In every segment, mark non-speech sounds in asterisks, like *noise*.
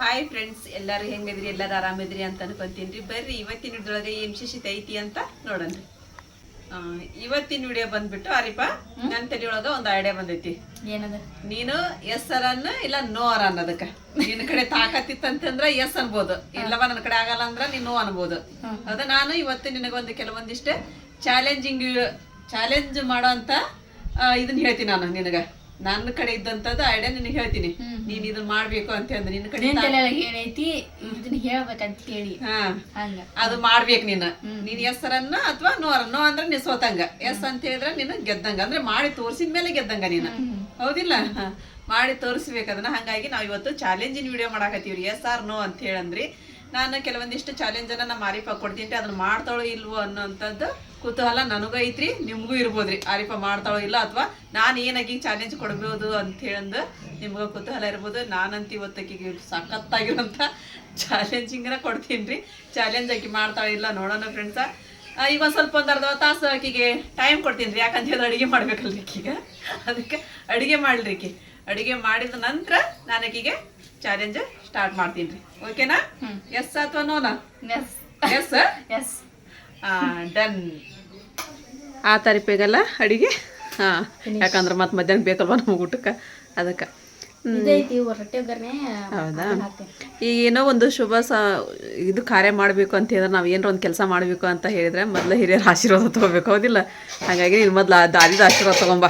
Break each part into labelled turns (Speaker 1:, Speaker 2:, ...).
Speaker 1: Hi friends ಎಲ್ಲರೂ ಹೆಂಗಿದ್ರಿ? ಎಲ್ಲರೂ ಆರಾಮಿದ್ರಿ ಅಂತ ಅನ್ಕೊಂತೀನಿ. ಬರ್ರಿ ಇವತ್ತಿನ ಇದ್ರೊಳಗೆ ಏನ್ ಶಿಶಿತ ಐತಿ ಅಂತ ನೋಡೋಣ. ಆ, ಇವತ್ತಿನ ವಿಡಿಯೋ ಬಂದ್ಬಿಟ್ಟು ಅರಿಪ ನನ್ನ ತಲೆಯೊಳಗ ಒಂದು ಐಡಿಯಾ ಬಂದೈತಿ.
Speaker 2: ಏನದ?
Speaker 1: ನೀನು ಎಸ್ ಅರನ್ನ ಇಲ್ಲ ನೋ ಅರ ಅನ್ನೋದಕ್ಕ. ನಿನ್ನ ಕಡೆ ತಾಕತ್ತಿತ್ತಂತಂದ್ರ ಎಸ್ ಅನ್ಬೋದು. ಇಲ್ಲವ ನನ್ನ ಕಡೆ ಆಗಲ್ಲ ಅಂದ್ರ ನೀನ್ ನೋ ಅನ್ಬೋದು. ಅದ ನಾನು ಇವತ್ತು ನಿನಗೊಂದು ಕೆಲವೊಂದಿಷ್ಟ ಚಾಲೆಂಜಿಂಗ್ ಚಾಲೆಂಜ್ ಮಾಡೋ ಅಂತ ಇದನ್ನ ಹೇಳ್ತೀನಿ ನಾನು ನಿನಗ. ನನ್ನ ಕಡೆ ಇದ್ದಂತದ್ದು ಐಡಿಯಾ ನಿನಗೆ ಹೇಳ್ತೀನಿ. ನೀನ್ ಇದನ್ನ ಮಾಡ್ಬೇಕು ಅಂತ ಅಂದ್ರೆ ನಿನ್ನ ಕಡೆ
Speaker 2: ನಿನ್ ತಲೆ ಏನೈತಿ? ಇದನ್ನ ಹೇಳ್ಬೇಕಂತ ಹೇಳಿ.
Speaker 1: ಹಾ.
Speaker 2: ಹಂಗ.
Speaker 1: ಅದು ಮಾಡ್ಬೇಕು ನೀನು. ನೀನ್ ಎಸ್ ಅರನ್ನ ಅಥವಾ ನೋ ಅರ ನೋ ಅಂದ್ರೆ ನೀನ್ ಸೋತಂಗ ಎಸ್ ಅಂತ ಹೇಳಿದ್ರೆ ನಿನ್ನ ಗೆದ್ದಂಗ. ಅಂದ್ರೆ ಮಾಡಿ ತೋರ್ಸಿದ ಮೇಲೆ ಗೆದ್ದಂಗ ನೀನು. ಹೌದಿಲ್ಲ? ಮಾಡಿ ತೋರಿಸ್ಬೇಕು ಅದನ್ನ. ಹಂಗಾಗಿ ನಾವು ಇವತ್ತು ಚಾಲೆಂಜಿನ ವಿಡಿಯೋ ಮಾಡಾಕತ್ತೀವ್ರಿ. ಎಸ್ ಆರ್ ನೋ ಅಂತ ಹೇಳಂದ್ರಿ. ನಾನು ಕೆಲವೊಂದಿಷ್ಟು ಚಾಲೆಂಜ್ ಅನ್ನ ನಮ್ಮ ಆರಿಫಾ ಕೊಡ್ತೀನಿ. ಅದನ್ನ ಮಾಡ್ತಾಳೋ ಇಲ್ವೋ ಅನ್ನೋಂಥದ್ದು ಕುತೂಹಲ ನನಗೂ ಐತ್ರಿ ನಿಮಗೂ ಇರ್ಬೋದ್ರಿ. ಆರಿಫ ಮಾಡ್ತಾಳೋ ಇಲ್ಲ ಅಥವಾ ನಾನು ಏನಾಗಿ ಚಾಲೆಂಜ್ ಕೊಡ್ಬೋದು ಅಂತ ಹೇಳಂದು ನಿಮ್ಗೂ ಕುತೂಹಲ ಇರ್ಬೋದು. ನಾನಂತ ಇವತ್ತಕ್ಕಿಗೆ ಸಖತ್ತಾಗಿರೋಂಥ ಚಾಲೆಂಜಿಂಗ್ನ ಕೊಡ್ತೀನಿ ರೀ ಚಾಲೆಂಜ್ ಆಕಿ ಮಾಡ್ತಾಳೆ ಇಲ್ಲ ನೋಡೋಣ ಫ್ರೆಂಡ್ಸ ಈಗ ಒಂದ್ ಸ್ವಲ್ಪ ಒಂದು ಅರ್ಧ ತಾಸು ಆಕಿಗೆ ಟೈಮ್ ಕೊಡ್ತೀನಿ ರೀ ಯಾಕಂತ ಹೇಳಿದ್ರೆ ಅಡುಗೆ ಮಾಡ್ಬೇಕಲ್ರಿ ಈಗ ಅದಕ್ಕೆ ಅಡುಗೆ ಮಾಡ್ಲಿಕ್ಕೆ ಅಡುಗೆ ಮಾಡಿದ ನಂತರ ನಾನು ಆಕಿಗೆ ಚಾಲೆಂಜ್ ಸ್ಟಾರ್ಟ್ ಮಾಡ್ತೀನಿ ರೀ. ಓಕೆನಾ ಎಸ್ ಅಥವಾ ನೋನಾ
Speaker 2: ಎಸ್
Speaker 1: ಎಸ್
Speaker 2: ಎಸ್
Speaker 1: ಡನ್ ಆ ತರಿಪಿಗೆಲ್ಲ ಅಡಿಗೆ? ಹಾಂ ಯಾಕಂದ್ರೆ ಮತ್ತೆ ಮಧ್ಯಾಹ್ನ ಬೇಕಲ್ವ ನಮಗೆ ಊಟಕ್ಕೆ? ಅದಕ್ಕೆ. ಹೌದಾ? ಈಗ ಏನೋ ಒಂದು ಶುಭ ಸ ಇದು ಕಾರ್ಯ ಮಾಡಬೇಕು ಅಂತ ಹೇಳಿದ್ರೆ ನಾವು ಏನಾರ ಒಂದು ಕೆಲಸ ಮಾಡಬೇಕು ಅಂತ ಹೇಳಿದ್ರೆ ಮೊದಲು ಹಿರಿಯರ ಆಶೀರ್ವಾದ ತೊಗೋಬೇಕು ಹೌದಿಲ್ಲ? ಹಾಗಾಗಿ ನೀನು ಮೊದಲು ಆ ದಾದಿದ ಆಶೀರ್ವಾದ ತೊಗೊಂಬ.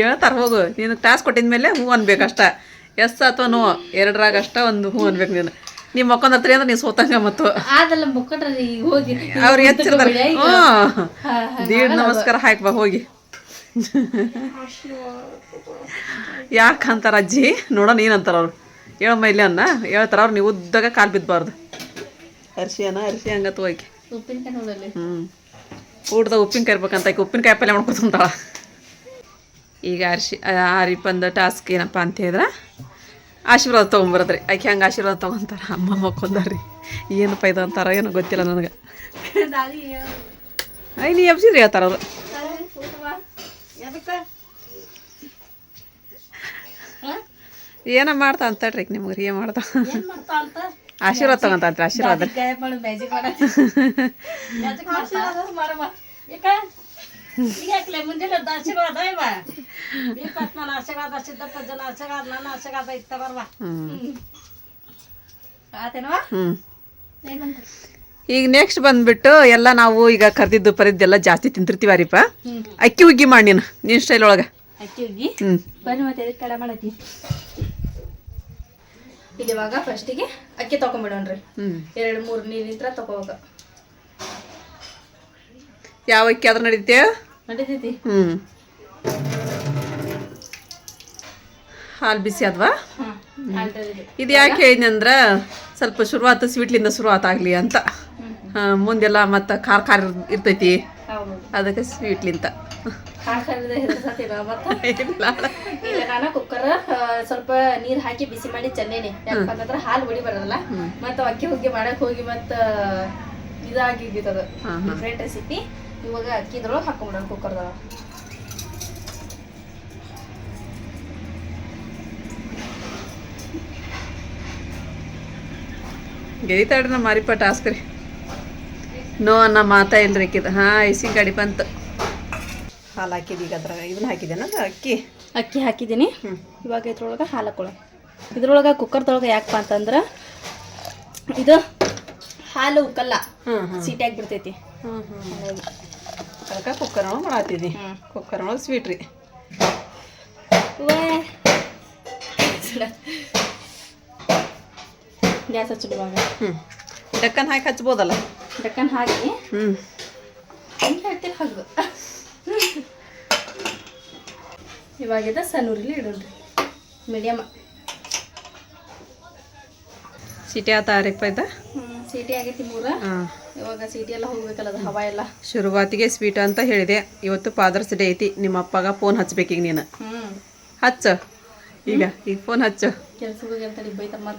Speaker 1: ಹೇಳ್ತಾರೆ ಹೋಗು ನೀನು ಟಾಸ್ಕ್ ಕೊಟ್ಟಿದ ಮೇಲೆ ಹ್ಞೂ ಅನ್ಬೇಕಷ್ಟ. ಎಸ್ ಅಥವಾ ನೋ? ಎರಡರಾಗ ಅಷ್ಟ ಒಂದು ಹೂ ಅನ್ಬೇಕು ನೀನು. ನೀವು ಮಕ್ಕೊಂದ್ ಹತ್ರ ಅಂದ್ರೆ ನೀವು ಸೋತಂಗ ಮತ್ತು.
Speaker 2: ಆದಲ್ಲ ಮುಖಂಡ್ರ ಈಗ ಹೋಗಿ.
Speaker 1: ಅವ್ರು ಎತ್ತಿರ್ತಾರೆ.
Speaker 2: ಈಗ.
Speaker 1: ಹ್ಞೂ ದೀಡ್ ನಮಸ್ಕಾರ ಹಾಕಿ ಬಾ ಹೋಗಿ. ಯಾಕಂತಾರ ಅಜ್ಜಿ? ನೋಡೋಣ ಏನಂತಾರ ಅವ್ರು. ಹೇಳಮ್ಮ ಇಲ್ಲಿ ಅನ್ನ. ಹೇಳ್ತಾರ ಅವ್ರು ನೀವು ಉದ್ದಾಗ ಕಾಲು ಬಿದ್ದಬಾರ್ದು ಅರ್ಶಿ ಅನ್ನ ಅರ್ಶಿ ಹಂಗತ್ ಹೋಗಿ
Speaker 2: ಹ್ಮ್ ಊಟದ
Speaker 1: ಹ್ಞೂ ಊಟದಾಗ ಉಪ್ಪಿನಕಾಯಿ ಇರ್ಬೇಕಂತ ಉಪ್ಪಿನಕಾಯಿ ಪಲ್ಯ ಮಾಡ್ಕೊತಂತಾಳ ಈಗ ಅರ್ಶಿ ಆರಿಪಂದ ಟಾಸ್ಕ್ ಏನಪ್ಪ ಅಂತ ಹೇಳಿದ್ರೆ? ಆಶೀರ್ವಾದ ತೊಗೊಂಬರದ್ರಿ. ಆಕೆ ಹಂಗೆ ಆಶೀರ್ವಾದ ತೊಗೊಂತಾರ. ಅಮ್ಮ ಮಕ್ಕೊಂದಾರ್ರಿ ಏನಪ್ಪ ಇದು ಅಂತಾರ ಏನೋ ಗೊತ್ತಿಲ್ಲ ನನಗೆ. ಐ, ನೀ ಎಬ್ಸಿದ್ರಿ ಹೇಳ್ತಾರ ಅವ್ರು. ಏನೋ ಮಾಡ್ತಾ ಅಂತಡ್ರಿ ನಿಮ್ಗೆ ರೀ, ಏನು ಮಾಡ್ತಾ?
Speaker 2: ಏನ್ ಮಾಡ್ತಾ ಅಂತ
Speaker 1: ಆಶೀರ್ವಾದ. ತಗೊಂತಾನ್ರಿ ಆಶೀರ್ವಾದ
Speaker 2: ಕೈ ಮಾಡಿ ಮ್ಯಾಜಿಕ್ ಮಾಡ ಆಶೀರ್ವಾದ ಮುಂಜಾನೆ ಆಶೀರ್ವಾದ ಇವ ಇಪ್ಪತ್ತು ನನ್ನ ಆಶೀರ್ವಾದ ಇತ್ತ ಬರ್ವಾ ಆತೇನವಾ
Speaker 1: ಈಗ ನೆಕ್ಸ್ಟ್ ಬಂದ್ಬಿಟ್ಟು ಎಲ್ಲ ನಾವು ಈಗ ಕರ್ದಿದ್ದು ಪರಿದ್ದೆಲ್ಲ ಜಾಸ್ತಿ ತಿಂತಿರ್ತೀವಾರಿಪ್ಪ ಅಕ್ಕಿ ಉಗ್ಗಿ ಮಾಡಿ ನೀನು ನಿನ್ನ ಸ್ಟೈಲ್ ಒಳಗೆ.
Speaker 2: ಅಕ್ಕಿ
Speaker 1: ಉಗ್ಗಿ
Speaker 2: ಬನ್ನಿ ಮತ್ತೆ ಇದಕ್ಕೆ ಕಡ ಮಾಡತ್ತಿ? ಇಲ್ಲಿ ಇವಾಗ ಫಸ್ಟಿಗೆ ಅಕ್ಕಿ ತಗೊಂಬಿಡೋಣ್ರಿ
Speaker 1: ಹ್ಞೂ
Speaker 2: ಎರಡು ಮೂರು ನೀರಿದ್ರ ತಗೋಬೇಕು.
Speaker 1: ಯಾವ ಅಕ್ಕಿ ಆದ್ರೆ ನಡೀತೀಯ
Speaker 2: ನಡೀತೈತಿ.
Speaker 1: ಹ್ಞೂ ಹಾಲು ಬಿಸಿ ಅದ್ವಾ? ಇದು. ಯಾಕೆ ಹೇಳಿದ್ನಿ ಅಂದ್ರೆ ಸ್ವಲ್ಪ ಶುರುವಾತ ಸ್ವೀಟ್ಲಿಂದ ಶುರುವಾತ್ ಆಗಲಿ ಅಂತ ಮುಂದೆಲ್ಲ ಮತ್ತೆ ಖಾರ ಖಾರ ಇರ್- ಇರ್ತೈತಿ ಅದಕ್ಕೆ ಸ್ವೀಟ್ಲಿಂತ. *laughs* ಇಲ್ಲ.
Speaker 2: ಕುಕ್ಕರ್ ಸ್ವಲ್ಪ ನೀರ್ ಹಾಕಿ ಬಿಸಿ ಮಾಡಿ ಚೆನ್ನೇನೆ ಯಾಕಂದ್ರೆ ಹಾಲು ಬಡಿ ಬರಲ್ಲ. ಮತ್ತೆ ಅಕ್ಕಿ ಹುಗ್ಗಿ ಮಾಡಕ್ ಹೋಗಿ ಮತ್ತ
Speaker 1: ಇದಾಗಿ
Speaker 2: ಡಿಫ್ರೆಂಟ್ ರೆಸಿಪಿ ಇವಾಗ ಅಕ್ಕಿದ್ರೊಳಗೆ ಹಾಕೊಂಡ್ಬಿಡೋಣ ಕುಕ್ಕರ್ದಾಗ
Speaker 1: ಗೆದಿತಾಡ್ರಿ ನಮ್ಮ ಮಾರಿಪ್ಪ ಟಾಸ್ಕ್ ರೀ. ನೋ ಅನ್ನ ಮಾತಾ ಇಲ್ರಿ ಅಕ್ಕಿದ ಹಾಂ ಐಸಿನ ಗಾಡಿ ಬಂತು. ಹಾಲು ಹಾಕಿದ್ದು ಈಗ ಅದ್ರಾಗ. ಇದನ್ನ ಹಾಕಿದ್ದೇನ ಅಕ್ಕಿ?
Speaker 2: ಅಕ್ಕಿ ಹಾಕಿದ್ದೀನಿ. ಇವಾಗ ಇದ್ರೊಳಗೆ ಹಾಲು ಹಾಕೊಳ್ಳೋ ಇದ್ರೊಳಗೆ ಕುಕ್ಕರ್ದೊಳಗೆ ಯಾಕಪ್ಪ ಅಂತಂದ್ರೆ ಇದು ಹಾಲು ಉಕ್ಕಲ್ಲ.
Speaker 1: ಹಾಂ ಹಾಂ
Speaker 2: ಸೀಟ್ಯಾಗಿ ಬಿಡ್ತೈತಿ
Speaker 1: ಹ್ಞೂ ಹ್ಞೂ
Speaker 2: ಹಾಗಾಗಿ
Speaker 1: ಅದಕ್ಕೆ ಕುಕ್ಕರ್ ಒಳಗೆ ಮಾಡತ್ತಿದ್ದಿ
Speaker 2: ಹ್ಮ್.
Speaker 1: ಕುಕ್ಕರ್ ಒಳಗೆ ಸ್ವೀಟ್ ರೀ.
Speaker 2: ಗ್ಯಾಸ್ ಹಚ್ಚಿಡುವಾಗ.
Speaker 1: ಹ್ಞೂ ಡಕ್ಕನ್ ಹಾಕಿ ಹಚ್ಬೋದಲ್ಲ?
Speaker 2: ಡಕ್ಕನ್ ಹಾಕಿ.
Speaker 1: ಹ್ಞೂ
Speaker 2: ಹೆಂಗೆ ಹೇಳ್ತೀರಿ ಹಗ್ಗು ಇವಾಗಿದ ಸನೂರಿಲಿ ಇಡೋಣ್ರಿ ಮೀಡಿಯಮ್
Speaker 1: ಸಿಟಿ ಆತಾರಿಪ್ಪ ಇದು
Speaker 2: ಸಿಟಿ ಆಗೈತಿ ಮೂರ.
Speaker 1: ಹಾಂ.
Speaker 2: ಇವಾಗ ಸಿಟಿ ಎಲ್ಲ ಹೋಗ್ಬೇಕಲ್ಲ ಅದು ಹವಾ ಎಲ್ಲ.
Speaker 1: ಶುರುವಾತಿಗೆ ಸ್ವೀಟ್ ಅಂತ ಹೇಳಿದೆ. ಇವತ್ತು ಫಾದರ್ಸ್ ಡೇ ಐತಿ. ನಿಮ್ಮ ಅಪ್ಪಗ ಫೋನ್ ಹಚ್ಬೇಕೀಗ ನೀನು.
Speaker 2: ಹ್ಞೂ
Speaker 1: ಹಚ್ಚ. ಈಗ ಈಗ ಫೋನ್ ಹಚ್ಚು.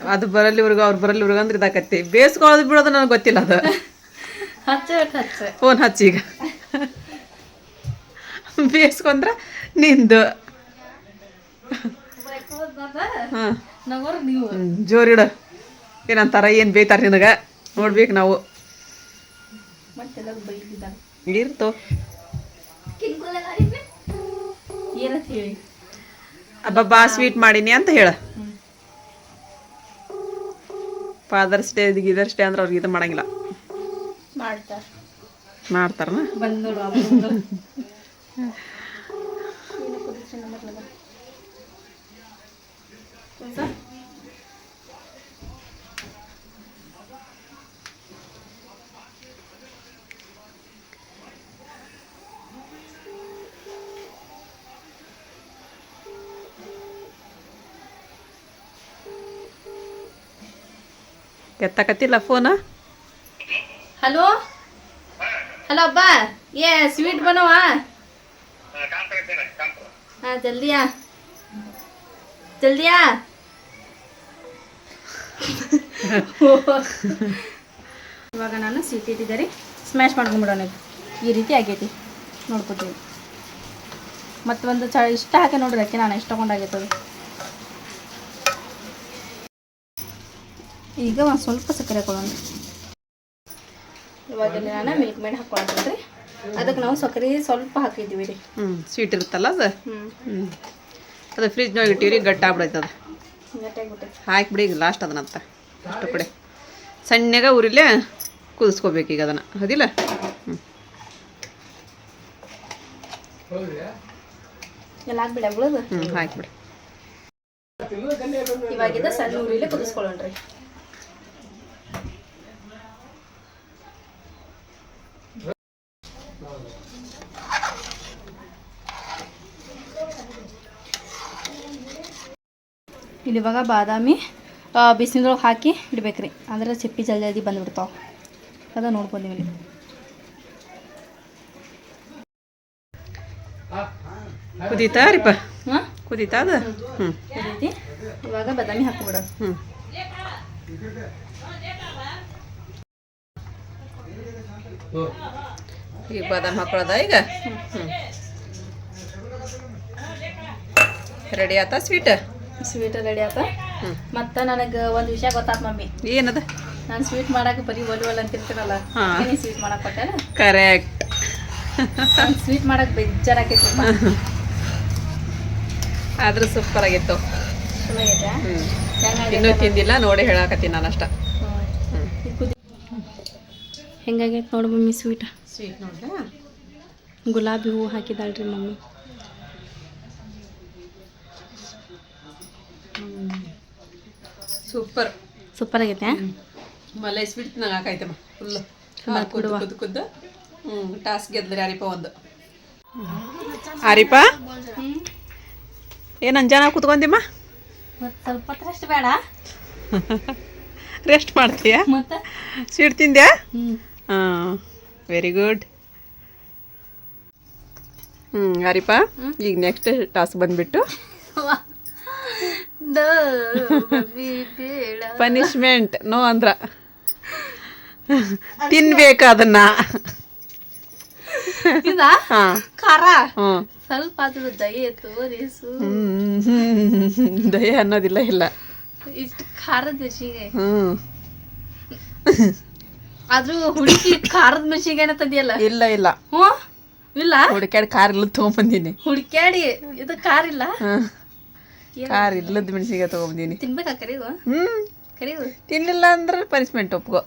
Speaker 2: ಅದು ಬರಲಿ ಬೈತಾರ
Speaker 1: ಬರಲ್ಲಿವ್ರಿಗೂ ಅವ್ರು ಬರಲ್ಲಿವ್ರಿಗೂ ಅಂದ್ರೆ ಇದಾಕತ್ತಿ. ಬೇಸ್ಕೊಳ್ಳೋದು ಬಿಡೋದು ನನಗೆ ಗೊತ್ತಿಲ್ಲ ಅದು. ಫೋನ್ ಹಚ್ಚಿ. ಈಗ. ಬೇಸ್ಕೊಂಡ್ರೆ ನಿಂದು. ಜೋರಿಡ ಏನಂತಾರ ಏನು ಬೇಯ್ತಾರ ನಿನಗೆ? ನೋಡ್ಬೇಕು ನಾವು. ಇರ್ತೋ.
Speaker 2: ಏನಂತ ಹೇಳಿ.
Speaker 1: ಅಬ್ಬಬ್ಬಾ ಸ್ವೀಟ್ ಮಾಡೀನಿ ಅಂತ ಹೇಳ. ಫಾದರ್ಸ್ ಡೇ ಗೀದರ್ಸ್ ಡೇ ಅಂದ್ರೆ ಅವ್ರಿಗೆ ಇದು ಮಾಡಂಗಿಲ್ಲ.
Speaker 2: ಮಾಡ್ತಾರ.
Speaker 1: ಮಾಡ್ತಾರನ?
Speaker 2: ಬಂದ್ *laughs*
Speaker 1: ಎತ್ತಕತ್ತಿಲ್ಲ ಫೋನ
Speaker 2: ಹಲೋ ಹಲೋ ಅಬ್ಬಾ ಏ ಸ್ವೀಟ್ ಬನವಾ ಹಾಂ ಜಲ್ದಿಯಾ ಜಲ್ದಿಯಾ ಇವಾಗ ನಾನು ಸ್ವೀಟ್ ಇಟ್ಟಿದ್ದೆ ಸ್ಮ್ಯಾಶ್ ಮಾಡ್ಕೊಂಬಿಡೋಣ ಈ ರೀತಿ ಆಗೈತಿ. ನೋಡ್ಕೊತೀವಿ. ಮತ್ತೊಂದು ಚ ಇಷ್ಟ ಹಾಕಿ ನೋಡ್ರಿ ಅಕ್ಕಿ ನಾನು ಎಷ್ಟು ತೊಗೊಂಡಾಗೈತದು ಈಗ ಒಂದು ಸ್ವಲ್ಪ ಸಕ್ಕರೆ ಹಾಕೊಳ್ಳೋಣ ಇವಾಗ ನಾನು ಮಿಲ್ಕ್ ಮೇಡ್ ಹಾಕ್ಕೊಳ್ತೀನಿ ಅದಕ್ಕೆ ನಾವು ಸಕ್ಕರೆ ಸ್ವಲ್ಪ ಹಾಕಿದ್ದೀವಿ ರೀ.
Speaker 1: ಹ್ಞೂ ಸ್ವೀಟ್ ಇರುತ್ತಲ್ಲ ಅದು?
Speaker 2: ಹ್ಞೂ
Speaker 1: ಅದು ಫ್ರಿಜ್ನಾಗ ರೀ ಗಟ್ಟಿ ಆಗ್ಬಿಡೈತೆ ಅದು. ಹಾಕಿಬಿಡಿ ಈಗ ಲಾಸ್ಟ್ ಅದನ್ನಂತ. ಅಷ್ಟು ಕಡೆ. ಸಣ್ಣಗ ಉರಿಲೇ ಕುದಿಸ್ಕೋಬೇಕು ಈಗ ಅದನ್ನು. ಹೌದಿಲ್ಲ? ಹ್ಞೂ
Speaker 2: ಎಲ್ಲ ಹಾಕ್ಬಿಡ
Speaker 1: ಹ್ಞೂ ಹಾಕಿಬಿಡಿ.
Speaker 2: ಇವಾಗಿದ್ದ ಸಣ್ಣ ಉರಿಲೆ ಕುದಿಸ್ಕೊಳ್ಳೋಣ್ರಿ. ಇಲ್ಲಿ ಇವಾಗ ಬಾದಾಮಿ ಬಿಸಿನೊಳಗೆ ಹಾಕಿ ಇಡ್ಬೇಕ್ರಿ. ಅಂದ್ರೆ ಚಿಪ್ಪಿ ಜಲ್ದಿ ಜಲ್ದಿ ಬಂದುಬಿಡ್ತಾವೆ. ಅದ ನೋಡ್ಬೋದು ನೀವು ಇಲ್ಲಿ
Speaker 1: ಕುದೀತಾ ರೀಪ?
Speaker 2: ಹಾಂ?
Speaker 1: ಕುದೀತಾ ಅದು? ಹ್ಞೂ
Speaker 2: ರೀತಿ ಇವಾಗ ಬಾದಾಮಿ ಹಾಕ್ಬಿಡ
Speaker 1: ಹ್ಞೂ ಈಗ ಬಾದಾಮಿ ಹಾಕೊಳ್ಳೋದ ಈಗ? ಹ್ಞೂ ರೆಡಿ ಆತಾ ಸ್ವೀಟ್?
Speaker 2: ಸ್ವೀಟ್ ರೆಡಿ ಆತ. ಮತ್ತೆ ನನಗೆ ಒಂದು ವಿಷಯ ಗೊತ್ತಾತ್ ಮಮ್ಮಿ.
Speaker 1: ಏನದ?
Speaker 2: ನಾನು ಸ್ವೀಟ್ ಮಾಡಕ್ಕೆ ಬರೀ ಒಲ್ ಒಲ್ ಅಂತಿರ್ತೀನಲ್ಲ. ನೀ ಸ್ವೀಟ್ ಮಾಡಕ್ಕೆ ಕೊಟ್ಟೆ
Speaker 1: ಕರೆಕ್ಟ್
Speaker 2: ನಂಗೆ ಸ್ವೀಟ್ ಮಾಡಕ್ಕೆ ಬೇಜಾರಾಕೈತಿ
Speaker 1: ಆದ್ರೂ ಸೂಪರ್ ಆಗಿತ್ತು. ಇನ್ನೂ ತಿಂದಿಲ್ಲ ನೋಡಿ ಹೇಳಾಕತ್ತೀನಿ ನಾನು ಅಷ್ಟ.
Speaker 2: ಹೆಂಗಾಗೈತೆ ನೋಡು ಮಮ್ಮಿ ಸ್ವೀಟ್
Speaker 1: ಸ್ವೀಟ್ ನೋಡ್ದ?
Speaker 2: ಗುಲಾಬಿ ಹೂವು ಹಾಕಿದಾಳ್ರಿ ಮಮ್ಮಿ.
Speaker 1: ಸೂಪರ್.
Speaker 2: ಸೂಪರ್ ಆಗೈತೆ
Speaker 1: ಮಲೈ ಸ್ವೀಟ್ ನಂಗೆ ಮಾ ಫುಲ್ಲು ಕುದ್ದು. ಕುದ್ದು ಕುದ್ದು ಹ್ಞೂ ಟಾಸ್ಕ್ ಗೆದ್ರಿ ಆರಿಪ ಒಂದು. ಆರಿಪ ಏನು ಅಂಜಾನ ಕುತ್ಕೊಂದಿಮ್ಮ?
Speaker 2: ಸ್ವಲ್ಪ ರೆಸ್ಟ್ ಬೇಡ. *laughs*
Speaker 1: ರೆಸ್ಟ್ ಮಾಡ್ತೀಯಾ?
Speaker 2: ಮತ್ತು?
Speaker 1: ಸ್ವೀಟ್ ತಿಂದ್ಯಾ? ಹಾಂ ವೆರಿ ಗುಡ್ ಹ್ಞೂ ಹರಿಪ ಈಗ ನೆಕ್ಸ್ಟ್ ಟಾಸ್ಕ್ ಬಂದ್ಬಿಟ್ಟು. *laughs* ಪನಿಷ್ಮೆಂಟ್ ನೋ ಅಂದ್ರ. ತಿನ್ಬೇಕು ಅದನ್ನ.
Speaker 2: ಖಾರ? ಸ್ವಲ್ಪ ಅದ್ರ ದಯೆ ತೋರಿಸು
Speaker 1: ದಯೆ ಅನ್ನೋದಿಲ್ಲ ಇಲ್ಲ.
Speaker 2: ಇಷ್ಟು ಖಾರದ ಮೆಣಸಿಗೆ
Speaker 1: ಹ್ಞೂ.
Speaker 2: ಆದ್ರೂ ಹುಡುಕಿ ಖಾರದ ಮೆಣಸಿಗೆ ತಂದಿಯಲ್ಲ?
Speaker 1: ಇಲ್ಲ ಇಲ್ಲ.
Speaker 2: ಹ್ಞೂ? ಇಲ್ಲ?
Speaker 1: ಹುಡುಕ್ಯಾಡಿ ಖಾರ ಇಲ್ಲ ತೊಗೊಂಬಂದೀನಿ.
Speaker 2: ಹುಡುಕ್ಯಾಡಿ ಇದು ಖಾರ ಇಲ್ಲ?
Speaker 1: ಕಾರ್ ಇಲ್ಲದ ಮೆಣಸಿಗೆ ತೊಗೊಂಬಂದೀನಿ.
Speaker 2: ತಿನ್ಬೇಕಾ ಕರೀದು
Speaker 1: ಹ್ಞೂ
Speaker 2: ಕರೀದು
Speaker 1: ತಿನ್ನಿಲ್ಲ ಅಂದ್ರೆ ಪನಿಷ್ಮೆಂಟ್ ಒಪ್ಕೋ.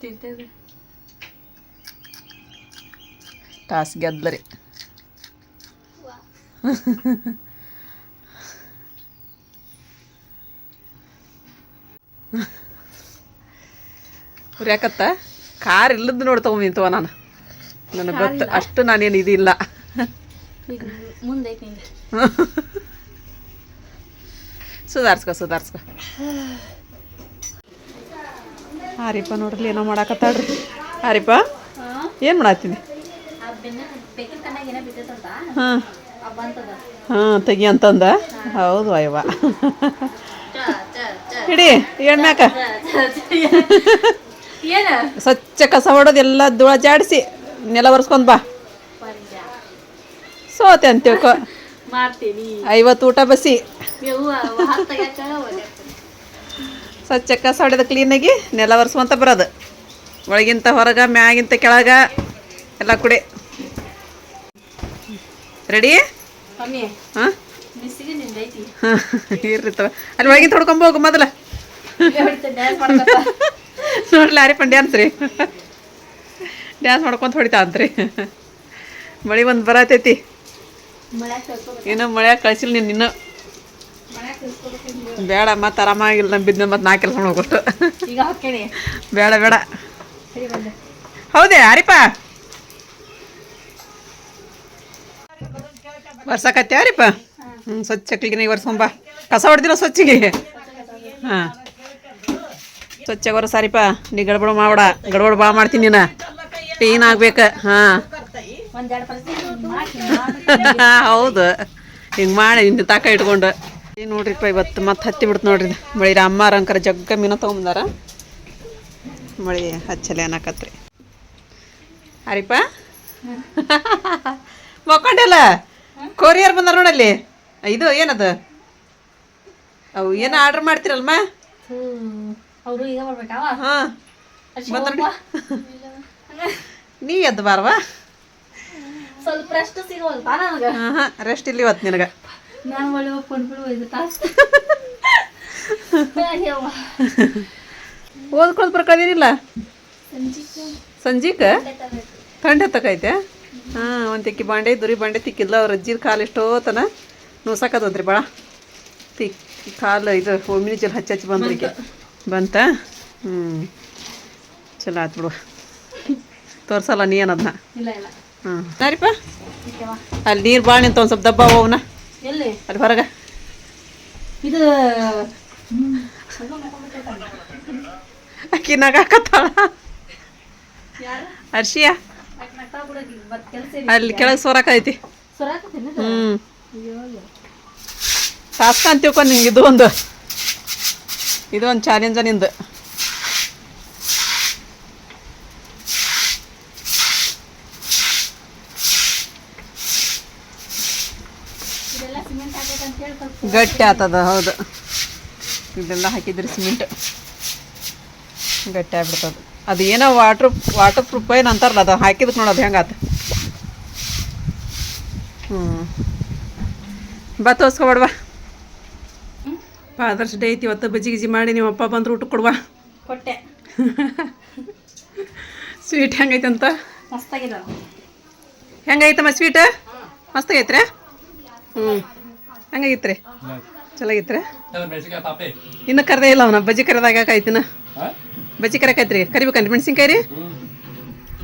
Speaker 2: ತಿಂತೇವೆ
Speaker 1: ಟಾಸ್ ಗೆದ್ದರಿ ಯಾಕತ್ತ? ಖಾರ ಇಲ್ಲದ ನೋಡಿ ತಗೋ ನಾನು. ನನಗೆ ಗೊತ್ತು. ಅಷ್ಟು ನಾನೇನು ಇದಿಲ್ಲ.
Speaker 2: ಈಗ ಮುಂದೆ ಐತಿ ನಿಂಗೆ. *laughs*
Speaker 1: ಸುಧಾರ್ಸ್ಕೊ ಸುಧಾರ್ಸ್ಕೊ. ಹಾರಿಪ ನೋಡ್ರಿ ಏನೋ ಮಾಡಾಕತ್ತಾಳ್ರಿ. ಹಾರಿಪ ಏನು ಮಾಡತ್ತೀನಿ? ಹಾಂ. ಹಾಂ ತೆಗಿ ಅಂತಂದ. ಹೌದು ಅಯ್ಯವ ಹಿಡಿ
Speaker 2: ಎಣ್ಣಾಕ *laughs*
Speaker 1: ಸ್ವಚ್ಛ ಕಸ ಹೊಡೋದು ಎಲ್ಲ ಧೂಳ ಜಾಡಿಸಿ. ನೆಲ ಒರೆಸ್ಕೊಂಡ್ ಬಾ. ಸೋತೆ ಅಂತ
Speaker 2: ಮಾಡ್ತೀನಿ.
Speaker 1: ಐವತ್ತು ಊಟ ಬಸಿ. ಸ್ವಚ್ಛ ಕಸ ಹೊಡೆದ ಕ್ಲೀನಾಗಿ ನೆಲ ಒರೆಸ್ಕೊಂತ ಬರೋದು. ಒಳಗಿಂತ ಹೊರಗ ಮ್ಯಾಗಿಂತ ಕೆಳಗ ಎಲ್ಲ ಕುಡಿ. ರೆಡಿ? ಹಾಂ? ಅಲ್ಲಿ ಒಳಗಿಂತ ಹೊಡ್ಕೊಂಬ ಹೋಗು ಮೊದಲ.
Speaker 2: ಡ್ಯಾನ್ಸ್ ಮಾಡ್ಕೊತ.
Speaker 1: ನೋಡ್ಲಿ ಆರಿಪನ್ ಡ್ಯಾನ್ಸ್ ಮಾಡ್ಕೊಂತ ಹೊಡಿತಾ ಅಂತ್ರಿ ಮಳೆ ಒಂದು ಬರತೈತಿ. ಇನ್ನೂ ಮಳೆ ಕಳ್ಸಿಲ್ಲ ನೀನು ಇನ್ನು. ಬೇಡ ಮತ್ತೆ ಆರಾಮಾಗಿಲ್ಲ ನಮ್ಮ ಬಿದ್ದ ಮತ್ತೆ ನಾ ಕೆಲಸ ಮಾಡ್ಕೊಟ್ಟು ಬೇಡ ಬೇಡ. ಹೌದೇ ಹರಿಪ ವರ್ಷಕತ್ತೆ ಯಾರಿಪ್ಪ ಹ್ಞೂ ಸ್ವಚ್ಛ ಕ್ಲೀನಾಗಿ ಒರೆಸ್ಕೊಂಬ ಕಸ ಹೊಡ್ದಿರೋ ಸ್ವಚ್ಛಗೆ? ಹಾಂ. ಸ್ವಚ್ಛ ಹರಿಪ ನೀ ಗಡ್ಬಡ ಮಾಡಬೇಡ ಗಡ್ಬಡ ಭಾಳ ಮಾಡ್ತೀನಿ ನೀನು. ಕ್ಲೀನ್ ಆಗ್ಬೇಕು ಹಾಂ.
Speaker 2: ಮಾಡಿ *laughs*
Speaker 1: ಹೌದು. ಹಿಂಗೆ ಮಾಡಿ ನಿನ್ನ ತಾಕ ಇಟ್ಕೊಂಡು. ಏನು ನೋಡ್ರಿಪ್ಪ ಇವತ್ತು ಮತ್ತೆ ಹತ್ತಿ ಬಿಡ್ತು ನೋಡ್ರಿ. ಮಳಿ ಅಮ್ಮ ಅಂಕರ ಜಗ್ಗ ಮೀನ ತೊಗೊಂಬಂದಾರ. ಮಳಿ ಹಚ್ಚಲೆ ಅನ್ನಕತ್ರಿ. ಹರಿಪ? *laughs* ಮಕ್ಕೊಂಡಿಲ್ಲ? ಕೊರಿಯರ್ ಬಂದಾರ ನೋಡಲ್ಲಿ. ಇದು ಏನದು? ಅವು ಏನು ಆರ್ಡರ್ ಮಾಡ್ತಿರಲ್ಮ?
Speaker 2: ಅವರು ಈಗ ಬರ್ಬೇಕಾವ
Speaker 1: ಹಾಂ. *laughs* ನೀ ಎದ್ದು ಬಾರ್ವಾ?
Speaker 2: ಸ್ವಲ್ಪ ರೆಸ್ಟ್ ಸಿಗೋಲ್ತಾ ನನಗ?
Speaker 1: ಹಾಂ ರೆಸ್ಟ್ ಇಲ್ಲಿ ಇವತ್ತು ನಿನಗೆ.
Speaker 2: ನಾನು ಒಳ್ಳೆ ಫೋನ್ ಬಿಡು ತಾಸು. ಟಾಸ್ಕ್ *laughs*
Speaker 1: ಓದ್ಕೊಳ್ ಬರ್ಕೊಳ್ಳೋದೇನಿಲ್ಲ
Speaker 2: ಸಂಜಿಕೆ.
Speaker 1: ಥಂಡಿ ತಕೈತೆ ಹಾಂ ಒಂದು ತಿಕ್ಕಿ ಬಾಂಡೆ ದುರಿ ಬಾಂಡೆ ತಿಕ್ಕಿಲ್ಲ ಅವ್ರ ಅಜ್ಜಿದ ಕಾಲು ಎಷ್ಟೋತನ ನುಸಾಕದಂತ್ರಿ ಭಾಳ ತಿಕ್ ಕಾಲು ಇದು ಒಮ್ಮಿನ ಚಲ್ ಹಚ್ಚಿ ಹಚ್ಚಿ ಬಂದ್ರಿಗೆ ಬಂತ. ಹ್ಞೂ ಚಲೋ ಆತು ಬಿಡು. ತೋರ್ಸಲ್ಲ ನೀ ಏನದನ್ನ
Speaker 2: ಇಲ್ಲ ಇಲ್ಲ.
Speaker 1: ಹ್ಞೂ ಸರಿಪ್ಪ ಅಲ್ಲಿ ನೀರು ಭಾಳ ನಿಂತ ಒಂದು ಸ್ವಲ್ಪ ದಬ್ಬ ಅವನ.
Speaker 2: ಎಲ್ಲಿ?
Speaker 1: ಅಲ್ಲಿ ಹೊರಗೆ.
Speaker 2: ಇದು
Speaker 1: ಅಕ್ಕಿ ನಗಾಕತ್ತಾಳ
Speaker 2: ಅರ್ಷಿಯ
Speaker 1: ಅಲ್ಲಿ ಕೆಳಗೆ ಸೋರಾಕೈತಿ
Speaker 2: ಐತಿ
Speaker 1: ಹ್ಞೂ ಟಾಸ್ಕ್ ಅಂತ ನಿಂಗೆ ಇದು ಒಂದು. ಇದು ಒಂದು ಚಾಲೆಂಜ ನಿಂದು
Speaker 2: ಇದೆಲ್ಲ ಸಿಮೆಂಟ್ ಹಾಕೈತೆ ಅಂತ ಹೇಳಿ ಸ್ವಲ್ಪ
Speaker 1: ಗಟ್ಟಿ ಆತದ ಹೌದು. ಇದೆಲ್ಲ ಹಾಕಿದ್ರೆ ಸಿಮೆಂಟ್. ಗಟ್ಟಿ ಆಗ್ಬಿಡ್ತದ. ಅದು ಏನೋ ವಾಟ್ರ್ ವಾಟರ್ ಪ್ರೂಫ್ ಏನು ಅಂತಾರಲ್ಲ ಅದು ಹಾಕಿದಕ್ಕೆ ನೋಡೋದು ಹೆಂಗಾತ. ಹ್ಞೂ ಬಾ ತೋರ್ಸ್ಕೊಬೇಡ್ವಾ ಫಾದರ್ಸ್ ಡೇ ಐತಿ ಇವತ್ತು ಬಜ್ಜಿ ಗಿಜಿ ಮಾಡಿ ನಿಮ್ಮ ಅಪ್ಪ ಬಂದ್ರೆ ಊಟ ಕೊಡುವ.
Speaker 2: ಕೊಟ್ಟೆ.
Speaker 1: ಸ್ವೀಟ್ ಹೆಂಗೈತೆ ಅಂತ?
Speaker 2: ಮಸ್ತಾಗಿದೆ.
Speaker 1: ಹೆಂಗೈತಮ್ಮ ಸ್ವೀಟ್ ಮಸ್ತಾಗೈತ್ರಿ? ಹ್ಞೂ ಹೆಂಗಾಗಿತ್ರಿ? ಚಲಾಗಿತ್ರಿ? ಇನ್ನು ಕರೆದೇ ಇಲ್ಲ ಅವನ. ಬಜ್ಜಿ ಕರೆದಾಗ ಕಾಯ್ತಿನ ಬಜ್ಜಿ ಕರಕಾಯ್ತ್ರಿ ಕರಿಬೇಕನ್ರಿ ಮೆಣಸಿನ್ಕಾಯಿ ರೀ?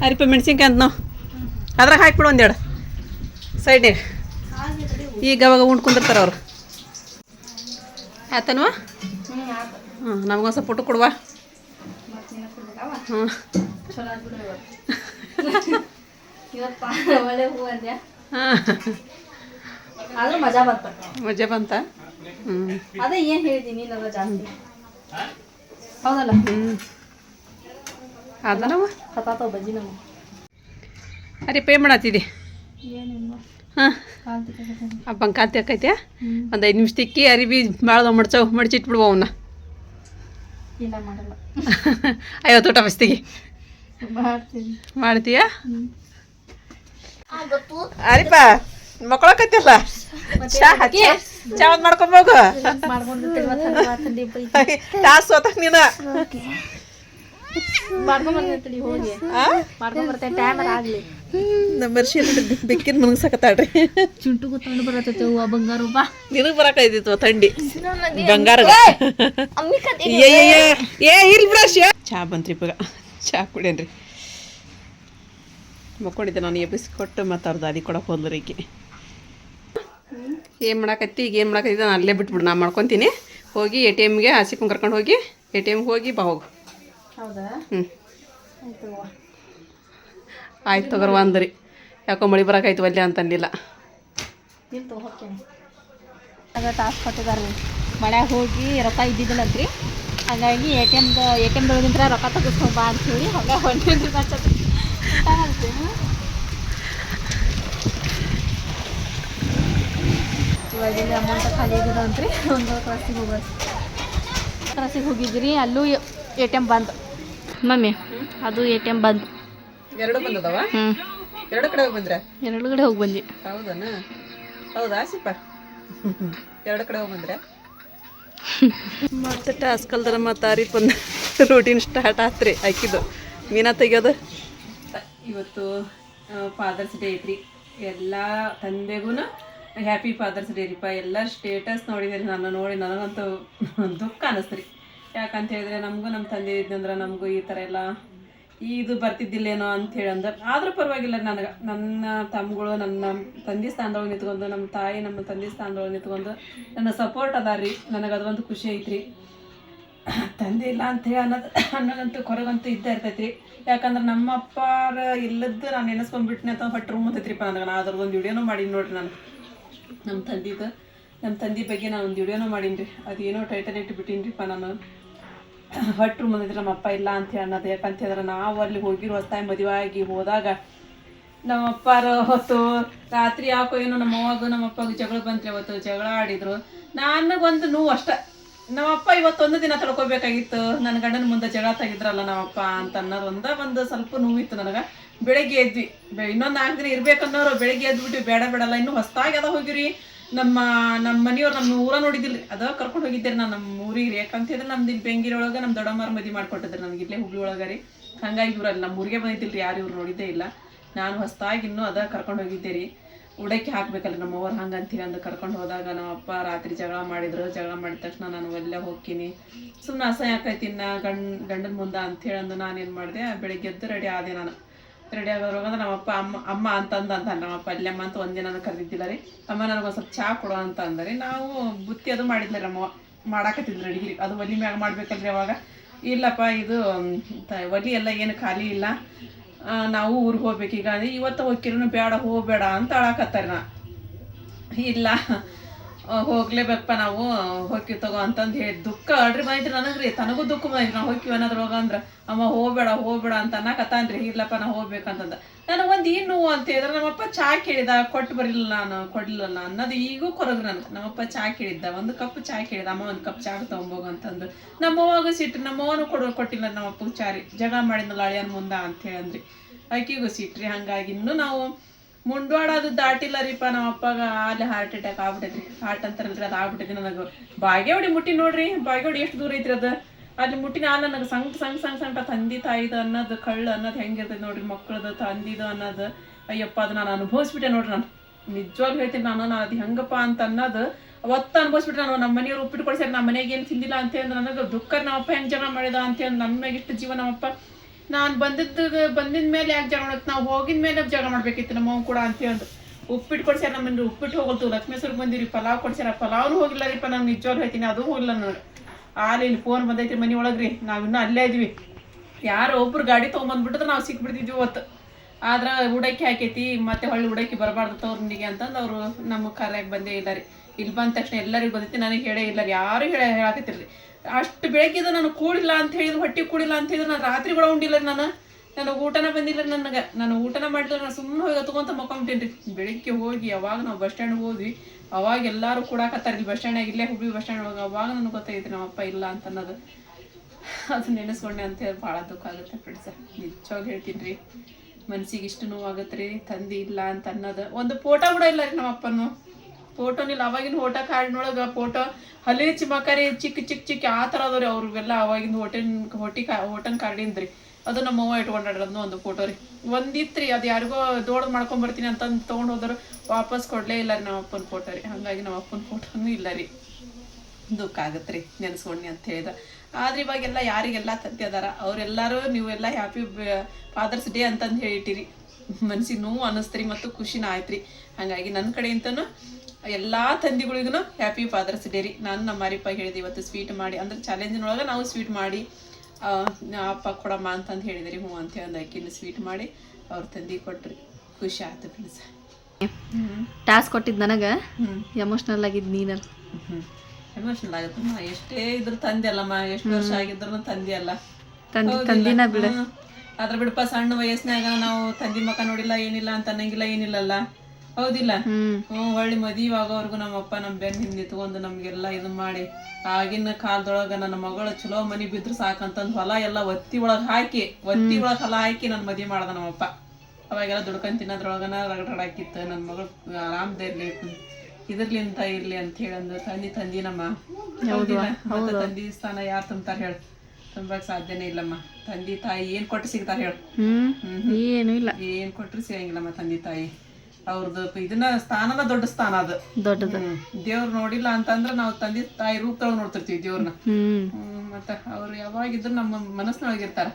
Speaker 1: ಹರಿಪ ಮೆಣಸಿನ್ಕಾಯಿ ಅಂತ ನಾವು ಅದ್ರಾಗ ಹಾಕ್ಬಿಡು ಒಂದೆರಡು ಸೈಡ್ನಾಗ ಈಗ ಅವಾಗ ಉಂಡು ಕುಂದಿರ್ತಾರ ಅವ್ರು. ಆತನ್ವಾ
Speaker 2: ಹ್ಞೂ
Speaker 1: ನಮಗೊಂದು ಸ್ವಲ್ಪ ಪುಟ್ಟು ಕೊಡುವ. ಹ್ಞೂ
Speaker 2: ಹಾಂ. ಆದ್ರೂ ಮಜಾ ಬಂತ.
Speaker 1: ಮಜಾ ಬಂತ? ಹ್ಞೂ
Speaker 2: ಅದೇ ಏನ್ ಹೇಳಿದೀನಿ ನೀನಲ್ಲ ಜಾಸ್ತಿ. ಹೌದಲ್ಲ?
Speaker 1: ಹ್ಞೂ ಅದನವ
Speaker 2: ಹತ್ತಾತವ ಬಜ್ಜಿ ನಮ್ಮ.
Speaker 1: ಅರೆ ಪೇ ಮಾಡತ್ತಿದ್ದಿ
Speaker 2: ಏನಿಲ್ಲ
Speaker 1: ಹಾಂ.
Speaker 2: ಕಾಲ್ ತಿಕ್ಕಕತ್ತೀನಿ.
Speaker 1: ಹಬ್ಬಂಗೆ ಕಾಂತಿ ಆಕೈತೆ ಒಂದು ಐದು ನಿಮಿಷ ತಿಕ್ಕಿ ಅರಿಬಿ ಭಾಳ ಮಡ್ಚವು ಮಡ್ಚಿಟ್ಬಿಡುವ ಅವನ್ನ
Speaker 2: ಇಲ್ಲ ಮಾಡಲ್ಲ.
Speaker 1: ಐವತ್ತು ಊಟ ಬಸ್ತಿಗೆ ಮಾಡ್ತೀಯಾ?
Speaker 2: ಗೊತ್ತು.
Speaker 1: ಅರಿಪ. ಮಕ್ಕಳಕತ್ತಿಲ್ಲ. ಚಾ ಹಚ್ಚ ಚಾ ಒಂದು ಮಾಡ್ಕೊಂಬೋಗು ಟಾಸ್ ಸೋತಕ್ ನೀನು. ಬೆಕ್ಕಿನ ಮುನ್ಸಕತ್ತಾಳ್ರಿ
Speaker 2: ಚುಂಟು ತಗೊಂಡು ಬರತೈತೆ ಹೂವ ಬಂಗಾರ ಬಾ
Speaker 1: ಬರಕ ಬರಕೈತಿತ್ತು ಥಂಡಿ ಬಂಗಾರ ಏ ಇರ್ಲಿ ಬ್ರಷ್ ಚಾ ಬಂತ್ರಿ ಇವಾಗ. ಚಾ ಕುಡೇನ್ರಿ ಮಕ್ಕೊಂಡಿದ್ದೆ ನಾನು ಎಬ್ಬಿಸಿ ಕೊಟ್ಟು ಮತ್ತು ಅವ್ರದ್ದು ಅದಿ ಕೊಡಕ್ಕೆ ಈಕಿ ಏನು ಮಾಡಾಕತ್ತಿ? ಈಗ ಏನು ಮಾಡಕತ್ತಿ ನಾನು ಅಲ್ಲೇ ಬಿಟ್ಬಿಡು ನಾನು ಮಾಡ್ಕೊತೀನಿ. ಹೋಗಿ ಎ ಟಿ ಎಮ್ಗೆ ಹಸಿಕೊಂಡು ಕರ್ಕೊಂಡು ಹೋಗಿ ಎ ಟಿ ಎಮ್ಗೆ ಹೋಗಿ ಬಾ ಹೋಗು.
Speaker 2: ಹೌದಾ?
Speaker 1: ಹ್ಞೂ
Speaker 2: ಆಯ್ತು
Speaker 1: ತಗೋರ್ವ ಅಂದ್ರಿ. ಯಾಕೋ ಮಳೆ ಬರಕಾಯ್ತು ಒಲ್ಲೆ ಅಂತಂದಿಲ್ಲ
Speaker 2: ಆಗ ಟಾಸ್ಕ್ ಕೊಟ್ಟಿದ್ದಾರೆ ಮನ್ಯಾಗ ಹೋಗಿ ರೊಕ್ಕ ಇದ್ದಿದ್ದಿಲ್ಲಂತ್ರಿ. ಹಾಗಾಗಿ ಎ ಟಿ ಎಮ್ದು ಎ ಟಿ ಎಮ್ದೊಳಗಿಂತ್ರ ರೊಕ್ಕ ತೆಗಿಸ್ಕೊಂಡು ಬಾ ಅಂತ ಹೇಳಿ ಹಂಗೆ ಹೊಂಟಿದ್ರಿ ಮತ್ತೆ ಇವಾಗ ಇಲ್ಲಿ ಅಮೌಂಟ್ ಖಾಲಿ ಆಗಿದೆ ಅಂತ್ರಿ. ಒಂದು ಕ್ರಾಸಿಗೆ ಹೋಗೋದು. ಕ್ರಾಸಿಗೆ ಹೋಗಿದ್ರಿ ಅಲ್ಲೂ ಎ ಟಿ ಎಂ ಬಂದ್. ಮಮ್ಮಿ ಅದು ಎ ಟಿ ಎಂ ಬಂದ್.
Speaker 1: ಎರಡು ಬಂದದವ?
Speaker 2: ಹ್ಞೂ
Speaker 1: ಎರಡು ಕಡೆ ಹೋಗಿ ಬಂದ್ರೆ?
Speaker 2: ಎರಡು ಕಡೆ ಹೋಗಿ ಬಂದ್ವಿ.
Speaker 1: ಹೌದನ? ಹೌದಾ ಸಿಪ್ಪ ಎರಡು ಕಡೆ ಹೋಗಿ ಬಂದ್ರೆ? ಮತ್ತೆ ಟಾಸ್ಕ್ ಅಲ್ದರ ಮತ್ತು ತಾರೀಫ್ ಒಂದು ರೂಟೀನ್ ಸ್ಟಾರ್ಟ್ ಆತ್ರಿ ಹಾಕಿದ್ದು. ಮೀನಾ ತೆಗಿಯೋದು? ಇವತ್ತು ಫಾದರ್ಸ್ ಡೇ ಐತ್ರಿ. ಎಲ್ಲ ತಂದೆಗೂ ಹ್ಯಾಪಿ ಫಾದರ್ಸ್ ಡೇ ರೀಪ. ಎಲ್ಲ ಸ್ಟೇಟಸ್ ನೋಡಿದೆ ನಾನು, ನೋಡಿ ನನಗಂತೂ ದುಃಖ ಅನ್ನಿಸ್ತು ಯಾಕಂತ ಹೇಳಿದ್ರೆ ನಮಗೂ ನಮ್ಮ ತಂದೆ ಇದ್ದಂದ್ರೆ ನಮಗೂ ಈ ಥರ ಎಲ್ಲ ಇದು ಬರ್ತಿದ್ದಿಲ್ಲೇನೋ ಅಂತ ಹೇಳಿ ಅಂದ್ರೆ ಆದರೂ ಪರವಾಗಿಲ್ಲ ನನಗೆ. ನನ್ನ ತಮ್ಮಗಳು ನನ್ನ ತಂದೆ ಸ್ಥಾನದೊಳಗೆ ನಿಂತ್ಕೊಂಡು, ನಮ್ಮ ತಾಯಿ ನಮ್ಮ ತಂದೆ ಸ್ಥಾನದೊಳಗೆ ನಿಂತ್ಕೊಂಡು ನನ್ನ ಸಪೋರ್ಟ್ ಅದ ರೀ ನನಗೆ ಅದೊಂದು ಖುಷಿ ಐತ್ರಿ. ತಂದೆ ಇಲ್ಲ ಅಂತ ಹೇಳಿ ಅನ್ನೋದು, ಅನ್ನೋದಂತೂ ಕೊರಗಂತೂ ಇದ್ದೇ ಇರ್ತೈತ್ರಿ. ಯಾಕಂದ್ರೆ ನಮ್ಮ ಅಪ್ಪಾರ ಇಲ್ಲದ್ದು ನಾನು ನೆನೆಸ್ಕೊಂಡ್ಬಿಟ್ನೆ ಅಂತ ಹೊಟ್ಟೆ ರೂಮ್ ಅಂತೈತ್ರಿಪ್ಪ ನನಗೆ. ನಾನು ಅದ್ರದ್ದು ಒಂದು ವಿಡಿಯೋನು ಮಾಡಿ ನೋಡಿರಿ ನಾನು. ನಮ್ಮ ತಂದಿದ, ನಮ್ಮ ತಂದೆ ಬಗ್ಗೆ ನಾನು ಒಂದು ವಿಡಿಯೋನೂ ಮಾಡೀನಿ ರೀ ಅದೇನೋ ಟೈಟಲ್ ಇಟ್ಟು ಬಿಟ್ಟೀನಿರಿಪ್ಪ ನಾನು. ಹೊಟ್ಟರು ರೂಮ್ ನಮ್ಮ ಅಪ್ಪ ಇಲ್ಲ ಅಂತ ಅನ್ನೋದು ಯಾಕಂತ ಹೇಳಿದ್ರೆ ನಾವು ಅಲ್ಲಿ ಹೋಗಿರೋ ಹೊಸ್ತಾಯಿ ಮದುವೆ ಆಗಿ ಹೋದಾಗ ನಮ್ಮ ಅಪ್ಪಾರ ಹೊತ್ತು ರಾತ್ರಿ ಯಾಕೋ ಏನೋ ನಮ್ಮ ಅವ್ವಾಗ, ನಮ್ಮ ಜಗಳ ಬಂತ್ರಿ ಅವತ್ತು. ಜಗಳ ಆಡಿದ್ರು. ನನಗೊಂದು ನೋವು ಅಷ್ಟ. ನಮ್ಮಪ್ಪ ಇವತ್ತೊಂದು ದಿನ ತಡ್ಕೋಬೇಕಾಗಿತ್ತು. ನನ್ನ ಗಂಡನ ಮುಂದೆ ಜಗಳ ತೆಗಿದ್ರಲ್ಲ ನಮ್ಮಪ್ಪ ಅಂತ ಅನ್ನೋದೊಂದ ಒಂದು ಸ್ವಲ್ಪ ನೋವಿತ್ತು ನನಗೆ. ಬೆಳಗ್ಗೆ ಎದ್ವಿ. ಇನ್ನೊಂದು ನಾಲ್ಕು ದಿನ ಇರ್ಬೇಕನ್ನೋರು ಬೆಳಗ್ಗೆ ಎದ್ಬಿಟ್ಟು ಬೇಡ ಬೇಡಲ್ಲ, ಇನ್ನೂ ಹೊಸ್ದಾಗಿ ಅದ ಹೋಗಿರಿ ನಮ್ಮ ನಮ್ಮ ಮನೆಯವ್ರು ನಮ್ಮ ಊರ ನೋಡಿದಿಲ್ರಿ. ಅದ ಕರ್ಕೊಂಡು ಹೋಗಿದ್ದೆ ನಾನು ನಮ್ಮ ಊರಿಗೆ ರೀ. ಯಾಕಂತ ಹೇಳಿದ್ರೆ ನಮ್ದು ಇಲ್ಲಿ ಬೆಂಗಿರೊಳಗೆ ನಮ್ಮ ದೊಡ್ಡಮ್ಮರ ಮದಿ ಮಾಡ್ಕೊಟ್ಟಿದ್ರು ನನಗೆ ಇಲ್ಲೇ ಹುಬ್ಳಿ ಒಳಗೆ ರೀ. ಹಂಗಾಗಿ ಇವ್ರಲ್ಲಿ ನಮ್ಮ ಊರಿಗೆ ಬಂದಿದ್ದಿಲ್ರಿ, ಯಾರು ಇವ್ರು ನೋಡಿದ್ದೇ ಇಲ್ಲ. ನಾನು ಹೊಸ್ದಾಗಿ ಇನ್ನೂ ಅದ ಕರ್ಕೊಂಡು ಹೋಗಿದ್ದೆ ರೀ. ಉಡಕ್ಕೆ ಹಾಕ್ಬೇಕಲ್ಲ ನಮ್ಮ ಹಂಗೆ ಅಂತೀವಿ ಅಂದು ಕರ್ಕೊಂಡು ಹೋದಾಗ ನಮ್ಮ ಅಪ್ಪ ರಾತ್ರಿ ಜಗಳ ಮಾಡಿದ್ರು. ಜಗಳ ಮಾಡಿದ ತಕ್ಷಣ ನಾನು ಎಲ್ಲೇ ಹೋಗ್ತೀನಿ. ಸುಮ್ಮನೆ ಅಸಹ್ಯ ಆಕೈತಿ ನಾ ಗಂಡ್, ಗಂಡನ ಮುಂದೆ ಅಂತೇಳಿ ಅಂದು ನಾನೇನು ಮಾಡಿದೆ, ಬೆಳಿಗ್ಗೆ ಎದ್ದು ರೆಡಿ ಆದೆ ನಾನು. ರೆಡಿ ಆಗೋದ್ರಾಗ ನಮ್ಮಪ್ಪ, ಅಮ್ಮ ಅಮ್ಮ ಅಂತಂದ ಅಂತ ನಮ್ಮಪ್ಪ ಅಲ್ಲಮ್ಮ ಅಂತ ಒಂದಿನ ಕರೆದಿದ್ದಿಲ್ಲ ರೀ. ಅಮ್ಮ ನನಗೆ ಒಂದು ಸ್ವಲ್ಪ ಚಹಾ ಕೊಡೋ ಅಂತ ಅಂದರಿ. ನಾವು ಬುತ್ತಿ ಅದು ಮಾಡಿದ್ಲ ನಮ್ಮ ಮಾಡಾಕತ್ತಿದ್ರು ಅಡಿಗೆ. ಅದು ಒಲಿ ಮ್ಯಾಗ ಮಾಡ್ಬೇಕಲ್ರಿ ಅವಾಗ. ಇಲ್ಲಪ್ಪ, ಇದು ಒಲಿ ಎಲ್ಲ ಏನು ಖಾಲಿ ಇಲ್ಲ. ನಾವು ಊರಿಗೆ ಈಗ ಇವತ್ತು ಹೋಗಿರೋನು ಬೇಡ, ಹೋಗ್ಬೇಡ ಅಂತ ಅಳಾಕತ್ತಾರೆ ನಾ. ಇಲ್ಲ ಹೋಗ್ಲೇಬೇಕಪ್ಪ ನಾವು. ಹೋಗ್ತೀವಿ ತಗೋ ಅಂತಂದು ಹೇಳಿ ದುಃಖ ಅಡ್ರಿ ಮಾಡಿದ್ರಿ ನನಗೆ ರೀ ತನಗೂ ದುಃಖ ಮಾಡಿದ್ರಿ. ನಾವು ಹೋಗ್ತೀವಿ ಅನ್ನೋದ್ರೊಳಗ ಅಂದ್ರೆ, ಅಮ್ಮ, ಹೋಗ್ಬೇಡ ಹೋಗ್ಬೇಡ ಅಂತ ಅನ್ನಕತ್ತಾನ್ರಿ. ಇಲ್ಲಪ್ಪ, ನಾ ಹೋಗ್ಬೇಕಂತಂದ. ನನಗೆ ಒಂದು ಏನು ನೋವು ಅಂತ ಹೇಳಿದ್ರೆ ನಮ್ಮಪ್ಪ ಚಾ ಕೇಳಿದ, ಕೊಟ್ಟು ಬರಲಿಲ್ಲ ನಾನು ಕೊಡ್ಲಿಲ್ಲ ಅನ್ನೋದು ಈಗೂ ಕೊರಗು ನನಗೆ. ನಮ್ಮಪ್ಪ ಚಾ ಕೇಳಿದ್ದ, ಒಂದು ಕಪ್ ಚಾ ಕೇಳಿದ, ಅಮ್ಮ, ಒಂದು ಕಪ್ ಚಾ ತೊಗೊಂಬೋಗು ಅಂತಂದ್ರು. ನಮ್ಮವಾಗ ಸಿಟ್ಟು ನಮ್ಮವನು ಕೊಡೋ ಕೊಟ್ಟಿಲ್ಲ ನಮ್ಮಪ್ಪ ಚಾರಿ. ಜಗ ಮಾಡಿದ್ನಲ್ಲ ಅಳಿಯನ್ ಮುಂದ ಅಂತ ಹೇಳಂದ್ರಿ. ಆಕಿಗೂ ಸಿಟ್ರಿ, ಹಂಗಾಗಿ ಇನ್ನು ನಾವು ಮುಂಡ್ವಾಡ ಅದು ದಾಟಿಲ್ಲ ರೀಪ ನಮ್ಮ ಅಪ್ಪಗ. ಅಲ್ಲಿ ಹಾರ್ಟ್ ಅಟ್ಯಾಕ್ ಆಗ್ಬಿಟ್ಟೈತ್ರಿ ಹಾರ್ಟ್ ಅಂತಾರಲ್ರಿ ಅದು ಆಗ್ಬಿಟ್ಟೈತಿ ನನಗೆ. ಬಾಗೇವಾಡಿ ಮುಟ್ಟಿ ನೋಡ್ರಿ. ಬಾಗೇವಾಡಿ ಎಷ್ಟು ದೂರ ಐತ್ರಿ ಅದು. ಅಲ್ಲಿ ಮುಟ್ಟಿನ ನಾನು ನನಗೆ ಸಂಗ್ ಸಂಗ್ ಸಂಗ್, ಸಂಗ ತಂದಿ ತಾಯಿದು ಅನ್ನೋದು, ಕಳ್ಳು ಅನ್ನೋದು ಹೆಂಗಿರ್ತೈತಿ ನೋಡ್ರಿ ಮಕ್ಕಳದು ತಂದಿದು ಅನ್ನೋದು. ಅಯ್ಯಪ್ಪ, ಅದು ನಾನು ಅನುಭವಿಸ್ಬಿಟ್ಟೆ ನೋಡ್ರಿ ನಾನು. ನಿಜವಾಗ್ಲೂ ಹೇಳ್ತೀನಿ ನಾನು ನಾನು ಅದು ಹೆಂಗಪ್ಪ ಅಂತ ಅನ್ನೋದು ಅವತ್ತ ಅನ್ಭವಿಸ್ಬಿಟ್ಟು ನಾನು. ನಮ್ಮ ಮನೆಯವ್ರು ಉಪ್ಪಿಟ್ಟು ಕೊಡ್ಸ್ಯಾರ ನಮ್ಮ ಮನೆಗೆ ಏನು ತಿಂದಿಲ್ಲ ಅಂತ ಅಂದ್ರೆ ನನಗೆ ದುಃಖ ನಮ್ಮಪ್ಪ ಹೆಂಗೆ ಜಗಳ ಮಾಡಿದ ಅಂತ ಹೇಳಿ ಮ್ಯಾಗ ಇಷ್ಟು ಜೀವ ನಮ್ಮಪ್ಪ ನಾನು ಬಂದಿದ್ದು ಬಂದಿದ ಮೇಲೆ ಯಾಕೆ ಜಗಳ ಮಾಡಕ್ಕೆ ನಾವು ಹೋಗಿದ ಮೇಲೆ ಜಗಳ ಮಾಡ್ಬೇಕಿತ್ತು ನಮ್ಮ ಅವ್ನು ಕೂಡ ಅಂತ ಉಪ್ಪಿಟ್ಟು ಕೊಡ್ಸ್ಯಾರ ನಮ್ಮನ್ನ, ಉಪ್ಪಿಟ್ಟು ಹೋಗಲ್ತು. ಲಕ್ಷ್ಮೇಶ್ವರ ಬಂದಿರಿ, ಪಲಾವ್ ಕೊಡ್ಸ್ಯಾರ. ಪಲಾವ್ನು ಹೋಗಿಲ್ಲ ರೀಪ್ಪ ನಾನು ನಿಜವಾಗ್ಲೂ ಹೇಳ್ತೀನಿ. ಅದು ಹೋಗಿಲ್ಲ ನೋಡಿ ಆಲಿ ಇಲ್ಲಿ ಫೋನ್ ಬಂದೈತಿ ಮನೆ ಒಳಗ್ರಿ ನಾವಿನ್ನೂ ಅಲ್ಲೇ ಇದ್ವಿ. ಯಾರೋ ಒಬ್ರು ಗಾಡಿ ತೊಗೊಂಬಂದ್ಬಿಟ್ಟಿದ್ರೆ ನಾವು ಸಿಕ್ಬಿಡ್ತಿದ್ವಿ ಇವತ್ತು. ಆದ್ರೆ ಉಡಕ್ಕಿ ಹಾಕೈತಿ, ಮತ್ತೆ ಹೊಳ್ಳಿ ಉಡಕ್ಕಿ ಬರಬಾರ್ದು ತವ್ರನಿಗೆ ಅಂತಂದು ಅವರು ನಮ್ಮ ಕಾರ್ಯಾಗ ಬಂದೇ ಇಲ್ಲ ರೀ. ಇಲ್ಲಿ ಬಂದ ತಕ್ಷಣ ಎಲ್ಲರಿಗೂ ಬಂದೈತಿ ನನಗೆ ಹೇಳೇ ಇಲ್ಲ ರೀ. ಯಾರು ಹೇಳ ಹೇಳಾಕತ್ತಿರ್ರಿ ಅಷ್ಟು ಬೆಳಗ್ಗೆದ ನಾನು ಕೂಡಿಲ್ಲ ಅಂತ ಹೇಳಿದ್ರು, ಹೊಟ್ಟೆ ಕೂಡಿಲ್ಲ ಅಂತ ಹೇಳಿದ್ರು, ನಾನು ರಾತ್ರಿ ಕೂಡ ಉಂಡಿಲ್ಲ ನಾನು. ನನಗೆ ಊಟನ ಬಂದಿಲ್ಲ ನನಗೆ. ನಾನು ಊಟನ ಮಾಡಿಲ್ಲ, ನಾನು ಸುಮ್ಮನೆ ಹೋಗಿ ಹತ್ಕೊಂತ ಮಕ್ಕೊಂಬಿಟ್ಟೇನಿ ಬೆಳಿಗ್ಗೆ ಹೋಗಿ ಯಾವಾಗ ನಾವು ಬಸ್ ಸ್ಟ್ಯಾಂಡ್ ಹೋದ್ವಿ. ಅವಾಗ ಎಲ್ಲರೂ ಕೂಡಾಕತ್ತಾರ ಬಸ್ ಸ್ಟ್ಯಾಂಡ್ ಇಲ್ಲೇ ಹುಬ್ಬಿ ಬಸ್ ಸ್ಟ್ಯಾಂಡ್ ಹೋಗಿ ಅವಾಗ ನನಗೆ ನಮ್ಮ ನಮ್ಮಪ್ಪ ಇಲ್ಲ ಅಂತ ಅನ್ನೋದು. ಅದು ನೆನೆಸ್ಕೊಂಡೆ ಅಂತ ಹೇಳಿ ಭಾಳ ದುಃಖ ಆಗುತ್ತೆ ಫ್ರೆಂಡ್ಸ್. ನಿಜವಾಗಿ ಹೇಳ್ತೀನಿ ರೀ. ಮನ್ಸಿಗೆ ಇಷ್ಟು ನೋವಾಗತ್ತೆ ರೀ, ತಂದೆ ಇಲ್ಲ ಅಂತ ಅನ್ನೋದು. ಒಂದು ಫೋಟೋ ಕೂಡ ಇಲ್ಲ ರೀ ನಮ್ಮ ಅಪ್ಪನು. ಫೋಟೋನಿಲ್ಲ ಅವಾಗಿನ ಫೋಟೋ ಕಾರ್ಡ್ನೊಳಗೆ ಫೋಟೋ ಹಲ್ಲಿ ಚಿಮಕರಿ ಚಿಕ್ಕ ಚಿಕ್ಕ ಚಿಕ್ಕ ಆ ಥರ ಅದಾವ್ರಿ ಅವ್ರಿಗೆಲ್ಲ ಅವಾಗಿನ ಹೋಟೆಲ್ ಹೋಟಿ ಕಾ ಹೋಟೆಲ್ ಕಾರ್ಡಿಂದ್ರಿ ಅದು ನಮ್ಮ ಅವ್ವ ಇಟ್ಕೊಂಡಾಡ್ರದ್ನು ಒಂದು ಫೋಟೋ ರೀ. ಒಂದಿತ್ತು ರೀ ಅದು ಯಾರಿಗೋ ದೊಡ್ಡದು ಮಾಡ್ಕೊಂಬರ್ತೀನಿ ಅಂತಂದು ತೊಗೊಂಡು ಹೋದ್ರು ವಾಪಸ್ ಕೊಡಲೇ ಇಲ್ಲ ರೀ ನಮ್ಮ ಅಪ್ಪನ ಫೋಟೋ ರೀ. ಹಾಗಾಗಿ ನಮ್ಮ ಅಪ್ಪನ ಫೋಟೋನೂ ಇಲ್ಲ ರೀ. ದುಃಖ ಆಗತ್ತೆ ರೀ ಅಂತ ಹೇಳಿದ. ಆದ್ರೆ ಇವಾಗೆಲ್ಲ ಯಾರಿಗೆಲ್ಲ ತಂದೆ ಅದಾರ? ಅವರೆಲ್ಲರೂ ನೀವೆಲ್ಲ ಹ್ಯಾಪಿ ಫಾದರ್ಸ್ ಡೇ ಅಂತಂದು ಹೇಳಿಟ್ಟಿರಿ. ಮನ್ಸಿಗೆ ನೋವು ಅನ್ನಿಸ್ತ್ರಿ ಮತ್ತು ಖುಷಿನ ಆಯ್ತ್ರಿ. ಹಂಗಾಗಿ ನನ್ನ ಕಡೆಯಿಂದನೂ ಎಲ್ಲ ತಂದಿಗಳಿಗೂ ಹ್ಯಾಪಿ ಫಾದರ್ಸ್ ಡೇ ರೀ. ನಾನು ನಮ್ಮ ಮಾರಿಪ್ಪ ಹೇಳಿದೆ ಇವತ್ತು ಸ್ವೀಟ್ ಮಾಡಿ. ಅಂದ್ರೆ ಚಾಲೆಂಜಿನೊಳಗೆ ನಾವು ಸ್ವೀಟ್ ಮಾಡಿ ಅಪ್ಪ ಕೊಡಮ್ಮ ಅಂತಂದು ಹೇಳಿದ್ರಿ ಹ್ಞೂ ಅಂತ ಹೇಳಿ ಅಕ್ಕಿನ ಸ್ವೀಟ್ ಮಾಡಿ ಅವ್ರ ತಂದಿ ಕೊಟ್ರಿ. ಖುಷಿ ಆಯ್ತು ಫ್ರೆಂಡ್ಸ್
Speaker 2: ಟಾಸ್ಕ್ ಕೊಟ್ಟಿದ್ದು ನನಗೆ? ಎಮೋಷನಲ್ ಆಗಿದ್ದು ನೀನು?
Speaker 1: ಎಮೋಷನಲ್ ಆಗುತ್ತಮ್ಮ. ಎಷ್ಟೇ ಇದ್ರ ತಂದೆ ಅಲ್ಲಮ್ಮ. ಎಷ್ಟು ವರ್ಷ ಆಗಿದ್ರು ತಂದೆ ಅಲ್ಲ.
Speaker 2: ತಂದೆ ತಂದಿನ ಬಿಡ.
Speaker 1: ಆದ್ರ ಬಿಡಪ್ಪ ಸಣ್ಣ ವಯಸ್ಸಿನಾಗ ನಾವು ತಂದಿ ಮಕ್ಕ ನೋಡಿಲ್ಲ ಏನಿಲ್ಲ ಅಂತ ಅನ್ನಂಗಿಲ್ಲ ಏನಿಲ್ಲಲ್ಲ. ಹೌದಿಲ್ಲ?
Speaker 2: ಹ್ಮ್.
Speaker 1: ಹೊಳ್ಳಿ ಮದುವೆ ಆಗೋವರೆಗೂ ನಮ್ಮಪ್ಪ ನಮ್ಮ ಬೆನ್ನ ಹಿಂದೆ ನಿಂತ್ಕೊಂಡು ನಮ್ಗೆಲ್ಲ ಇದು ಮಾಡಿ ಆಗಿನ ಕಾಲದೊಳಗ ನನ್ನ ಮಗಳ ಚಲೋ ಮನಿ ಬಿದ್ರು ಸಾಕಂತಂದ್ ಹೊಲ ಎಲ್ಲ ಒತ್ತಿ ಒಳಗ್ ಹಾಕಿ ಒತ್ತಿ ಒಳಗ್ ಹೊಲ ಹಾಕಿ ನನ್ ಮದ್ವಿ ಮಾಡ್ದ ನಮ್ಮಪ್ಪ ಅವಾಗೆಲ್ಲ ದುಡ್ಕೊಂಡ್ ತಿನ್ನೋದ್ರೊಳಗನ ರಗಡ ಹಾಕಿತ್ತು ನನ್ನ ಮಗಳು ಆರಾಮದಿರ್ಲಿ ಇದ್ರಲಿಂದ ಇರ್ಲಿ ಅಂತ ಹೇಳಂದು ತಂದಿ ತಂದಿ ನಮ್ಮ ತಂದಿ ಸ್ಥಾನ ಯಾರು ತುಂಬ್ತಾರ ಹೇಳ. ತುಂಬಾಕ್ ಸಾಧ್ಯನೇ ಇಲ್ಲಮ್ಮ. ತಂದಿ ತಾಯಿ ಏನ್ ಕೊಟ್ಟು ಸಿಗ್ತಾರೆ ಹೇಳು.
Speaker 2: ಹ್ಮ್ ಏನು ಇಲ್ಲ.
Speaker 1: ಏನ್ ಕೊಟ್ಟರೆ ಸಿಗಂಗಿಲ್ಲಮ್ಮ ತಂದೆ ತಾಯಿ. ಅವ್ರದ್ದು ಇದನ್ನ ಸ್ಥಾನನ ದೊಡ್ಡ ಸ್ಥಾನ ಅದು.
Speaker 2: ದೊಡ್ಡದು.
Speaker 1: ದೇವ್ರು ನೋಡಿಲ್ಲ ಅಂತಂದ್ರೆ ನಾವು ತಂದೆ ತಾಯಿ ರೂಪದೊಳಗೆ ನೋಡ್ತಿರ್ತೀವಿ ದೇವ್ರನ್ನ
Speaker 2: ಮತ್ತೆ
Speaker 1: ಹ್ಮ್, ಮತ್ತ ಅವ್ರು ಯಾವಾಗಿದ್ರು ನಮ್ಮ ಮನಸ್ಸಿನೊಳಗಿರ್ತಾರ.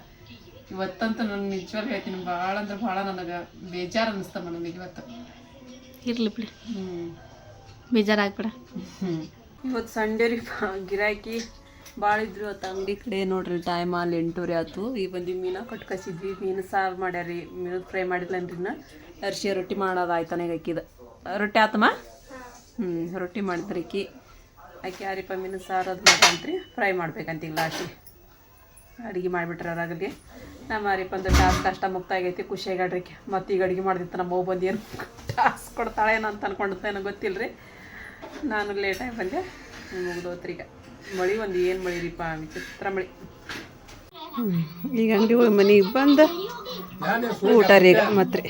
Speaker 1: ಇವತ್ತಂತ ನಾನು ನಿಜವಾಗ್ ಹೇಳ್ತೀನಿ ಭಾಳ ಅಂದ್ರೆ ಭಾಳ ನನಗೆ ಬೇಜಾರು ಅನ್ನಿಸ್ತಮ್ಮ ನನಗೆ ಇವತ್ತು.
Speaker 2: ಇರ್ಲಿ ಬಿಡಿ.
Speaker 1: ಹ್ಮ್.
Speaker 2: ಹ್ಞೂ
Speaker 1: ಇವತ್ತು ಸಂಡೇ ರೀ ಗಿರಾಕಿ. ಭಾಳ ಇದ್ರು ಇವತ್ತು ಅಂಗಡಿ ಕಡೆ ನೋಡ್ರಿ ಟೈಮ್ ಅಲ್ಲಿ ಎಂಟೂರಿ ಆಯ್ತು. ಈ ಬಂದು ಮೀನ ಕಟ್ ಕಸಿದ್ವಿ ಮೀನು ಸಾರು ಮಾಡ್ಯಾರಿ ಮೀನು ಫ್ರೈ ಮಾಡಿದ್ಲನ್ರಿ ನಾ ಅರ್ಶಿ ರೊಟ್ಟಿ ಮಾಡೋದು ಆಯ್ತಾನೆ ಅಕ್ಕಿದ ರೊಟ್ಟಿ ಆತಮ್ಮ? ಹ್ಞೂ ರೊಟ್ಟಿ ಮಾಡಿದ್ರಿ ಅಕ್ಕಿ ಅಕ್ಕಿ ಯಾರಿಪ್ಪ ಮೀನು ಸಾರು ಅದು ಮಾಡ್ರಿ ಫ್ರೈ ಮಾಡ್ಬೇಕಂತ ಈಗ ಲಾಸ್ಟಿಗೆ ಅಡುಗೆ ಮಾಡಿಬಿಟ್ರೆ ಅದ್ರಾಗಲಿ ನಮ್ಮ ಅರಿಪ್ಪ ಅಂದ್ರೆ ಟಾಸ್ಕ್ ಕಷ್ಟ ಮುಕ್ತ ಆಗೈತಿ ಖುಷಿಯಾಗಾಡ್ರಿ ಮತ್ತೆ ಈಗ ಅಡುಗೆ ಮಾಡ್ದಿತ್ತು ನಮ್ಮ ಅವ್ವ ಬಂದು ಏನು ಟಾಸ್ಕ್ ಕೊಡ್ತಾಳೇನೋ ಅಂತ ಅನ್ಕೊಂಡಿದ್ದೆ ನನಗೆ ಗೊತ್ತಿಲ್ಲ ರೀ ನಾನು ಲೇಟಾಗಿ ಬಂದೆ. ಮುಗ್ದೋತ್ರಿ ಈಗ. ಮಳಿ ಒಂದು ಏನು ಮಳಿ ರೀಪ ವಿಚಿತ್ರ ಮಳಿ. ಈಗ ಅಂಗಡಿ ಒಳಗೆ ಮನೆಗೆ ಬಂದು ಊಟ ರೀ ಮತ್ತೆ